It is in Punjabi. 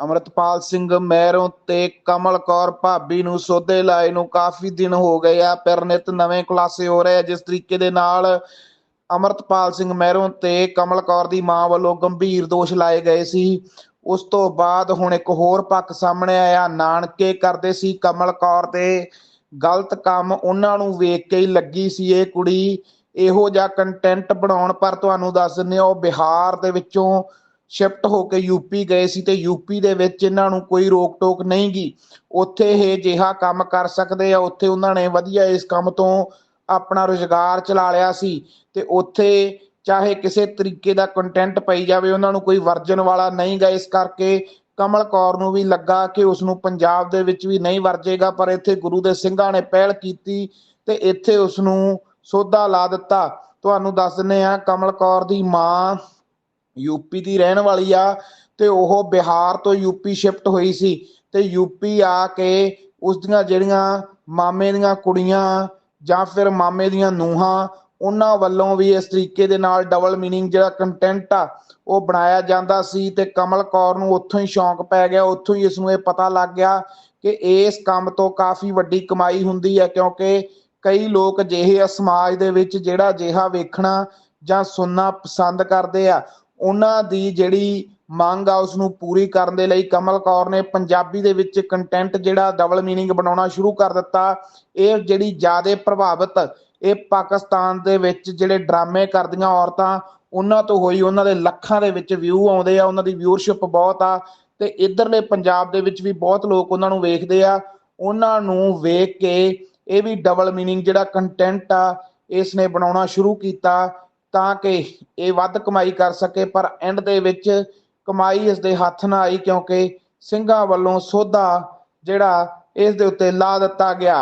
ਅਮਰਤਪਾਲ ਸਿੰਘ ਮਹਿਰੋਂ ਤੇ ਕਮਲ ਕੌਰ ਭਾਬੀ ਨੂੰ ਸੋਧੇ ਲਾਏ ਨੂੰ ਕਾਫੀ ਦਿਨ ਹੋ ਗਏ ਆ। ਪਰ ਨਿਤ ਨਵੇਂ ਖੁਲਾਸੇ ਹੋ ਰਹੇ ਆ। ਜਿਸ ਤਰੀਕੇ ਦੇ ਨਾਲ ਅਮਰਤਪਾਲ ਸਿੰਘ ਮਹਿਰੋਂ ਤੇ ਕਮਲ ਕੌਰ ਦੀ ਮਾਂ ਵੱਲੋਂ ਗੰਭੀਰ ਦੋਸ਼ ਲਾਏ ਗਏ ਸੀ। ਉਸ ਤੋਂ ਬਾਅਦ ਹੁਣ ਇੱਕ ਹੋਰ ਪੱਖ ਸਾਹਮਣੇ ਆਇਆ। ਨਾਨਕੇ ਕਰਦੇ ਸੀ ਕਮਲ ਕੌਰ ਤੇ ਗਲਤ ਕੰਮ। ਉਹਨਾਂ ਨੂੰ ਵੇਖ ਕੇ ਹੀ ਲੱਗੀ ਸੀ ਇਹ ਕੁੜੀ। ਇਹੋ ਜਿਹਾ ਕੰਟੈਂਟ ਬਣਾਉਣ ਪਰ ਤੁਹਾਨੂੰ ਦੱਸ ਦਿੰਦੇ ਹਾਂ, ਉਹ ਬਿਹਾਰ ਦੇ ਵਿੱਚੋਂ ਸ਼ਿਫਟ ਹੋ ਕੇ ਯੂਪੀ ਗਏ ਸੀ ਤੇ ਯੂਪੀ ਦੇ ਵਿੱਚ ਇਹਨਾਂ ਨੂੰ ਕੋਈ ਰੋਕ ਟੋਕ ਨਹੀਂ ਗੀ। ਉੱਥੇ ਇਹ ਜਿਹਾ ਕੰਮ ਕਰ ਸਕਦੇ ਆ, ਉੱਥੇ ਉਹਨਾਂ ਨੇ ਵਧੀਆ ਇਸ ਕੰਮ ਤੋਂ ਆਪਣਾ ਰੁਜ਼ਗਾਰ ਚਲਾ ਲਿਆ ਸੀ ਤੇ ਉੱਥੇ ਚਾਹੇ ਕਿਸੇ ਤਰੀਕੇ ਦਾ ਕੰਟੈਂਟ ਪਈ ਜਾਵੇ, ਉਹਨਾਂ ਨੂੰ ਕੋਈ ਵਰਜਨ ਵਾਲਾ ਨਹੀਂ ਗਾ ਇਸ ਕਰਕੇ ਕਮਲ ਕੌਰ ਨੂੰ ਵੀ ਲੱਗਾ ਕਿ ਉਸ ਨੂੰ ਪੰਜਾਬ ਦੇ ਵਿੱਚ ਵੀ ਨਹੀਂ ਵਰਜੇਗਾ, ਪਰ ਇੱਥੇ ਗੁਰੂ ਦੇ ਸਿੰਘਾਂ ਨੇ ਪਹਿਲ ਕੀਤੀ ਤੇ ਇੱਥੇ ਉਸ ਨੂੰ ਸੋਧਾ ਲਾ ਦਿੱਤਾ। ਤੁਹਾਨੂੰ ਦੱਸ ਦਿੰਦੇ ਆ ਕਮਲ ਕੌਰ ਦੀ ਮਾਂ ਯੂਪੀ ਦੀ ਰਹਿਣ ਵਾਲੀ ਆ ਤੇ ਉਹ ਬਿਹਾਰ ਤੋਂ ਯੂਪੀ ਸ਼ਿਫਟ ਹੋਈ ਸੀ ਤੇ ਯੂਪੀ ਆ ਕੇ ਉਸ ਦੀਆਂ ਜਿਹੜੀਆਂ ਮਾਮੇ ਦੀਆਂ ਕੁੜੀਆਂ ਜਾਂ ਫਿਰ ਮਾਮੇ ਦੀਆਂ ਨੂੰਹਾਂ, ਉਹਨਾਂ ਵੱਲੋਂ ਵੀ ਇਸ ਤਰੀਕੇ ਦੇ ਨਾਲ ਡਬਲ ਮੀਨਿੰਗ ਜਿਹੜਾ ਕੰਟੈਂਟ ਆ, ਉਹ ਬਣਾਇਆ ਜਾਂਦਾ ਸੀ ਤੇ ਕਮਲ ਕੌਰ ਨੂੰ ਉੱਥੋਂ ਹੀ ਸ਼ੌਂਕ ਪੈ ਗਿਆ, ਉੱਥੋਂ ਹੀ ਇਸ ਨੂੰ ਇਹ ਪਤਾ ਲੱਗ ਗਿਆ ਕਿ ਇਸ ਕੰਮ ਤੋਂ ਕਾਫੀ ਵੱਡੀ ਕਮਾਈ ਹੁੰਦੀ ਹੈ ਕਿਉਂਕਿ ਕਈ ਲੋਕ ਅਜਿਹੇ ਆ ਸਮਾਜ ਦੇ ਵਿੱਚ ਜਿਹੜਾ ਅਜਿਹਾ ਵੇਖਣਾ ਜਾਂ ਸੁਣਨਾ ਪਸੰਦ ਕਰਦੇ ਆ। ਉਹਨਾਂ ਦੀ ਜਿਹੜੀ ਮੰਗ ਆ ਉਸ ਨੂੰ ਪੂਰੀ ਕਰਨ ਦੇ ਲਈ ਕਮਲ ਕੌਰ ਨੇ ਪੰਜਾਬੀ ਦੇ ਵਿੱਚ ਕੰਟੈਂਟ ਜਿਹੜਾ ਡਬਲ ਮੀਨਿੰਗ ਬਣਾਉਣਾ ਸ਼ੁਰੂ ਕਰ ਦਿੱਤਾ। ਇਹ ਜਿਹੜੀ ਜ਼ਿਆਦਾ ਪ੍ਰਭਾਵਿਤ ਇਹ ਪਾਕਿਸਤਾਨ ਦੇ ਵਿੱਚ ਜਿਹੜੇ ਡਰਾਮੇ ਕਰਦੀਆਂ ਔਰਤਾਂ, ਉਹਨਾਂ ਤੋਂ ਹੋਈ ਉਹਨਾਂ ਦੇ ਲੱਖਾਂ ਦੇ ਵਿੱਚ ਵਿਊ ਆਉਂਦੇ ਆ, ਉਹਨਾਂ ਦੀ ਵਿਊਅਰਸ਼ਿਪ ਬਹੁਤ ਆ ਤੇ ਇਧਰਲੇ ਪੰਜਾਬ ਦੇ ਵਿੱਚ ਵੀ ਬਹੁਤ ਲੋਕ ਉਹਨਾਂ ਨੂੰ ਵੇਖਦੇ ਆ। ਉਹਨਾਂ ਨੂੰ ਵੇਖ ਕੇ ਇਹ ਵੀ ਡਬਲ ਮੀਨਿੰਗ ਜਿਹੜਾ ਕੰਟੈਂਟ ਆ, ਇਸ ਨੇ ਬਣਾਉਣਾ ਸ਼ੁਰੂ ਕੀਤਾ। ਤਾਂ ਕਿ ਇਹ ਵੱਧ ਕਮਾਈ ਕਰ ਸਕੇ, ਪਰ ਐਂਡ ਦੇ ਵਿੱਚ ਕਮਾਈ ਇਸ ਦੇ ਹੱਥ ਨਾ ਆਈ ਕਿਉਂਕਿ ਸਿੰਘਾਂ ਵੱਲੋਂ ਸੋਧਾ ਜਿਹੜਾ ਇਸ ਦੇ ਉੱਤੇ ਲਾ ਦਿੱਤਾ ਗਿਆ।